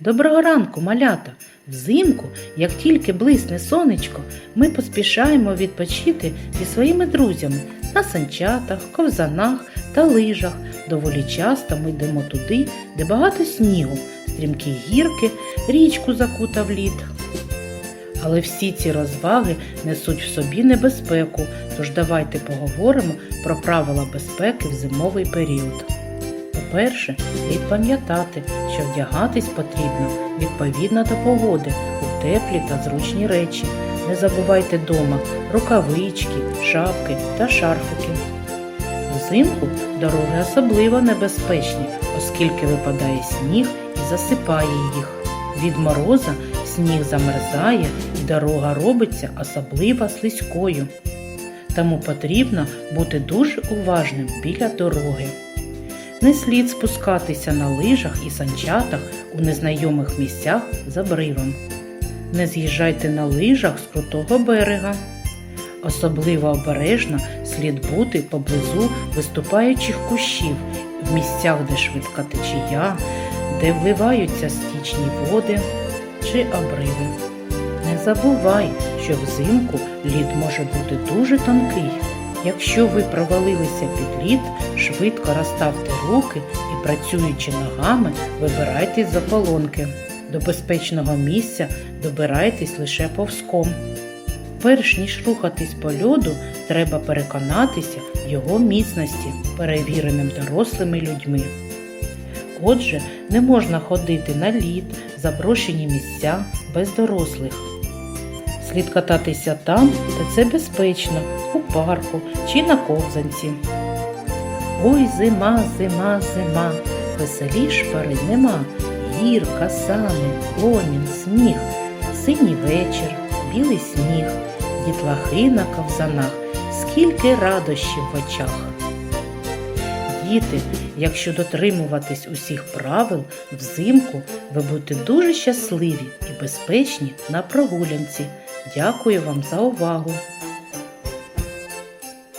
Доброго ранку, малята! Взимку, як тільки блисне сонечко, ми поспішаємо відпочити зі своїми друзями на санчатах, ковзанах та лижах. Доволі часто ми йдемо туди, де багато снігу, стрімкі гірки, річку закутав лід. Але всі ці розваги несуть в собі небезпеку, тож давайте поговоримо про правила безпеки в зимовий період. По-перше, слід пам'ятати, що вдягатись потрібно відповідно до погоди у теплі та зручні речі. Не забувайте дома рукавички, шапки та шарфики. Взимку дороги особливо небезпечні, оскільки випадає сніг і засипає їх. Від мороза сніг замерзає і дорога робиться особливо слизькою. Тому потрібно бути дуже уважним біля дороги. Не слід спускатися на лижах і санчатах у незнайомих місцях з обривом. Не з'їжджайте на лижах з крутого берега. Особливо обережно слід бути поблизу виступаючих кущів в місцях, де швидка течія, де вливаються стічні води чи обриви. Не забувай, що взимку лід може бути дуже тонкий. Якщо ви провалилися під лід, швидко розставте руки і, працюючи ногами, вибирайтесь з ополонки. До безпечного місця добирайтесь лише повзком. Перш ніж рухатись по льоду, треба переконатися в його міцності перевіреним дорослими людьми. Отже, не можна ходити на лід, заброшені місця без дорослих. Слід кататися там, де це безпечно, у парку чи на ковзанці. Ой, зима, зима, зима, веселіш пари нема. Гірка, сани, гомін, сміх, синій вечір, білий сніг, дітлахи на ковзанах, скільки радощів в очах. Діти, якщо дотримуватись усіх правил, взимку ви будете дуже щасливі і безпечні на прогулянці. Дякую вам за увагу!